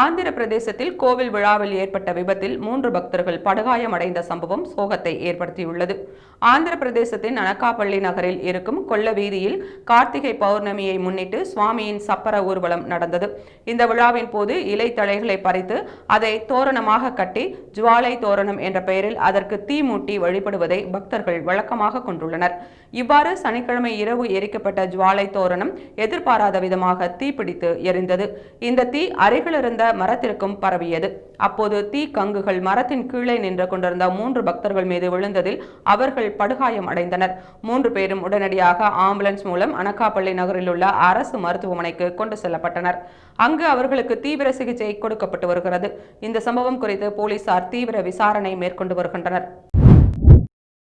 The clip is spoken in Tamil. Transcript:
ஆந்திர பிரதேசத்தில் கோவில் விழாவில் ஏற்பட்ட விபத்தில் மூன்று பக்தர்கள் படுகாயமடைந்த சம்பவம் சோகத்தை ஏற்படுத்தியுள்ளது. ஆந்திர பிரதேசத்தின் அனக்காப்பள்ளி நகரில் இருக்கும் கொல்ல வீதியில் கார்த்திகை பௌர்ணமியை முன்னிட்டு சுவாமியின் சப்பர ஊர்வலம் நடந்தது. இந்த விழாவின் போது இலை தழைகளை பறித்து அதை தோரணமாக கட்டி ஜுவாலை தோரணம் என்ற பெயரில் அதற்கு தீ மூட்டி வழிபடுவதை பக்தர்கள் வழக்கமாக கொண்டுள்ளனர். இவ்வாறு சனிக்கிழமை இரவு எரிக்கப்பட்ட ஜுவாலை தோரணம் எதிர்பாராத விதமாக தீப்பிடித்து எரிந்தது. இந்த தீ அருகிலிருந்த மரத்திற்கும் பரவியது. அப்போது தீ கங்குகள் மரத்தின் கீழே நின்று கொண்டிருந்த மூன்று பக்தர்கள் மீது விழுந்ததில் அவர்கள் படுகாயம் அடைந்தனர். மூன்று பேரும் உடனடியாக ஆம்புலன்ஸ் மூலம் அனக்காப்பள்ளி நகரில் உள்ள அரசு மருத்துவமனைக்கு கொண்டு செல்லப்பட்டனர். அங்கு அவர்களுக்கு தீவிர சிகிச்சை கொடுக்கப்பட்டு வருகிறது. இந்த சம்பவம் குறித்து போலீசார் தீவிர விசாரணை மேற்கொண்டு வருகின்றனர்.